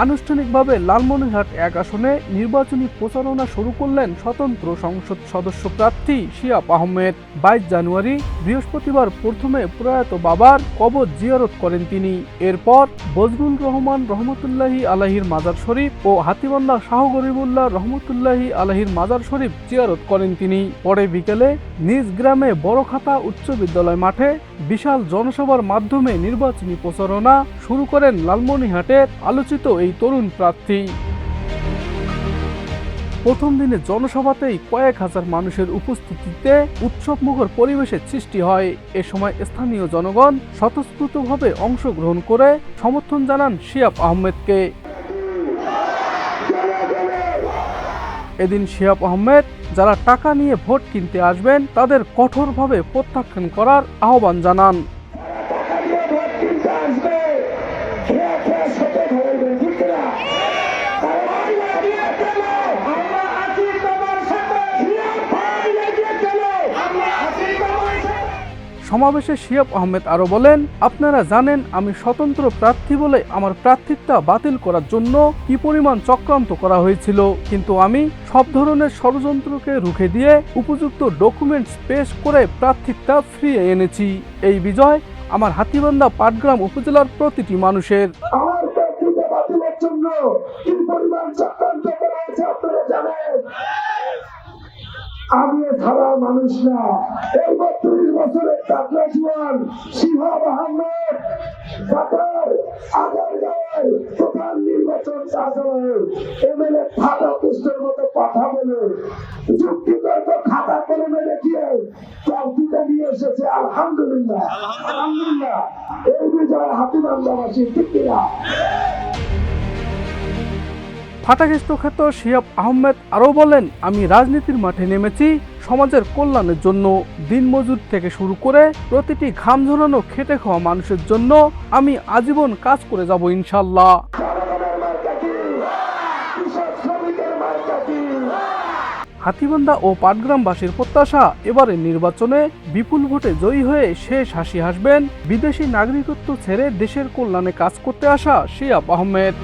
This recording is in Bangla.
আনুষ্ঠানিকভাবে লালমনিরহাট এক আসনে নির্বাচনী প্রচারণা শুরু করলেন স্বতন্ত্র সংসদ সদস্য প্রার্থী শিয়াব আহমেদ। বাইশ জানুয়ারি বৃহস্পতিবার প্রথমে প্রয়াত বাবার কবর জিয়ারত করেন তিনি। এরপর বজরুল রহমান রহমতুল্লাহি আলাহির মাজার শরীফ ও হাতিবান্ধা শাহ গরিবুল্লাহ রহমতুল্লাহি আলাহির মাজার শরীফ জিয়ারত করেন তিনি। পরে বিকেলে নিজ গ্রামে বড়খাতা উচ্চ বিদ্যালয় মাঠে বিশাল জনসভার মাধ্যমে নির্বাচনী প্রচারণা শুরু করেন লালমনিরহাটের আলোচিত এই তরুণ প্রার্থী। প্রথম দিনে জনসভাতেই কয়েক হাজার মানুষের উপস্থিতিতে উৎসবমুখর পরিবেশের সৃষ্টি হয়। এ সময় স্থানীয় জনগণ স্বতঃস্ফূর্তভাবে অংশগ্রহণ করে সমর্থন জানান শিয়াব আহমেদকে। এদিন শিয়াব আহমেদ, যারা টাকা নিয়ে ভোট কিনতে আসবেন, তাদের কঠোরভাবে প্রত্যাখ্যান করার আহ্বান জানান। সমাবেশে শিয়াব আহমেদ আরও বলেন, আপনারা জানেন আমি স্বতন্ত্র প্রার্থী বলে আমার প্রার্থিতা বাতিল করার জন্য কি পরিমাণ চক্রান্ত করা হয়েছিল। কিন্তু আমি সব ধরনের ষড়যন্ত্রকে রুখে দিয়ে উপযুক্ত ডকুমেন্টস পেশ করে প্রার্থিত্ব ফিরিয়ে এনেছি। এই বিজয় আমার হাতিবান্ধা পাটগ্রাম উপজেলার প্রতিটি মানুষের। আমি মানুষ না। জুয়ান শিহাব আহমেদ ঢাকার আগারগাঁওয়ের প্রধান নির্বাচন কার্যালয়ে এমএলএ খাতা পুষ্টের মতো কথা বলে যুক্তিতর্ক খাতা কলমে দেখিয়ে প্রার্থীটা নিয়ে এসেছে আলহামদুলিল্লাহ। আলহামদুলিল্লাহ। এই বিজয় হাতিবান্দাবাসী ঠিক কিনা? ফাটাকেষ্ট খ্যাত শিয়াব আহমেদ আরও বলেন, আমি রাজনীতির মাঠে নেমেছি, সমাজের কল্যাণের জন্য দিনমজুর থেকে শুরু করে প্রতিটি ঘাম ঝরানো খেটে খাওয়া মানুষের জন্য আমি আজীবন কাজ করে যাব ইনশাল্লাহ হাতিবান্ধা ও পাটগ্রামবাসীর প্রত্যাশা, এবারের নির্বাচনে বিপুল ভোটে জয়ী হয়ে শেষ হাসি হাসবেন বিদেশি নাগরিকত্ব ছেড়ে দেশের কল্যাণে কাজ করতে আসা শিয়াব আহমেদ।